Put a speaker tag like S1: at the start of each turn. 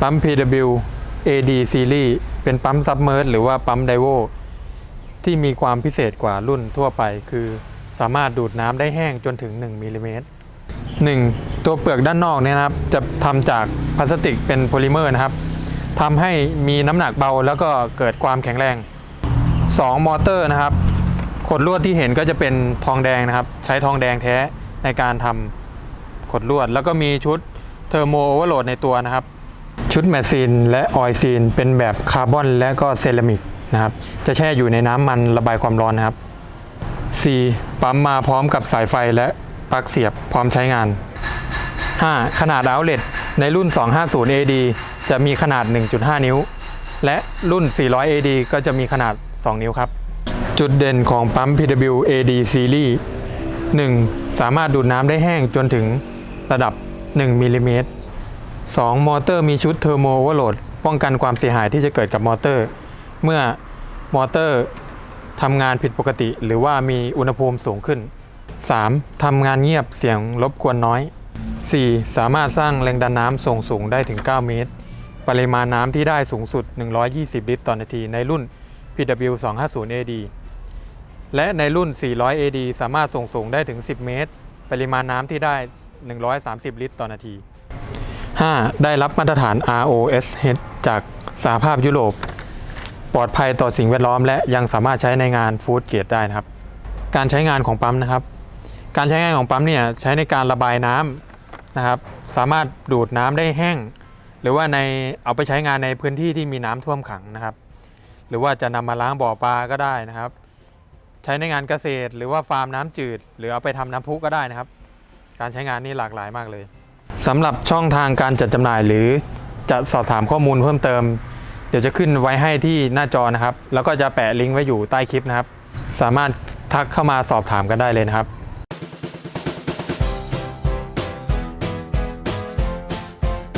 S1: ปั๊ม PW AD Series เป็นปั๊มซับเมอร์หรือว่าปั๊มไดโวที่มีความพิเศษกว่ารุ่นทั่วไป คือสามารถดูดน้ำได้แห้งจนถึง 1มิลลิเมตร 1. ตัวเปลือกด้านนอกเนี่ยนะครับ จะทำจากพลาสติกเป็นโพลิเมอร์นะครับทำให้มีน้ำหนักเบาแล้วก็เกิดความแข็งแรง 2. มอเตอร์นะครับขดลวดที่เห็นก็จะเป็นทองแดงนะครับ ใช้ทองแดงแท้ในการทำขดลวด แล้วก็มีชุดเทอร์โมโอเวอร์โหลดในตัวนะครับ ชุดแมชซีนและออยซีนเป็นแบบคาร์บอนและก็เซรามิกนะครับ จะแช่อยู่ในน้ำมันระบายความร้อนนะครับ 4. ปั๊มมาพร้อมกับสายไฟและปลั๊กเสียบพร้อมใช้งาน 5. ขนาดเอาเล t ในรุ่น 250 AD จะมีขนาด 1.5 นิ้ว และรุ่น 400 AD ก็จะมีขนาด 2 นิ้วครับ จุดเด่นของปั๊ม PW AD Series 1. สามารถดูดน้ำได้แห้งจนถึงระดับ 1มิลลิเมตร 2. มอเตอร์มีชุดเทอร์โมโวอร์โหลดป้องกันความเสียหายที่จะเกิดกับมอเตอร์ เมื่อมอเตอร์ทำงานผิดปกติ หรือว่ามีอุณหภูมิสูงขึ้น 3. ทำงานเงียบเสียงรบกวนน้อย 4. สามารถสร้างแรงดันน้ำส่งสูงได้ถึง 9 เมตร ปริมาณน้ำที่ได้สูงสุด 120 ลิตรต่อนาทีในรุ่น PW 250 AD และในรุ่น 400 AD สามารถส่งสูงได้ถึง 10 เมตร ปริมาณน้ำที่ได้ 130 ลิตรต่อนาที 5. ได้รับมาตรฐาน ROSH จากสหภาพยุโรป ปลอดภัยต่อสิ่งแวดล้อม และยังสามารถใช้ในงานฟู้ดเกรดได้นะครับ การใช้งานของปั๊มนะครับ การใช้งานของปั๊มเนี่ยใช้ในการระบายน้ำนะครับ สามารถดูดน้ำได้แห้ง หรือว่าในเอาไปใช้งานในพื้นที่ที่มีน้ำท่วมขังนะครับ หรือว่าจะนำมาล้างบ่อปลาก็ได้นะครับ ใช้ในงานเกษตร หรือว่าฟาร์มน้ำจืด หรือเอาไปทำน้ำพุก็ได้นะครับ การใช้งานนี่หลากหลายมากเลย สำหรับช่องทางการจัดจำหน่ายหรือจะสอบถามข้อมูลเพิ่มเติม เดี๋ยวจะขึ้นไว้ให้ที่หน้าจอนะครับ แล้วก็จะแปะลิงก์ไว้อยู่ใต้คลิปนะครับ สามารถทักเข้ามาสอบถามกันได้เลยนะครับ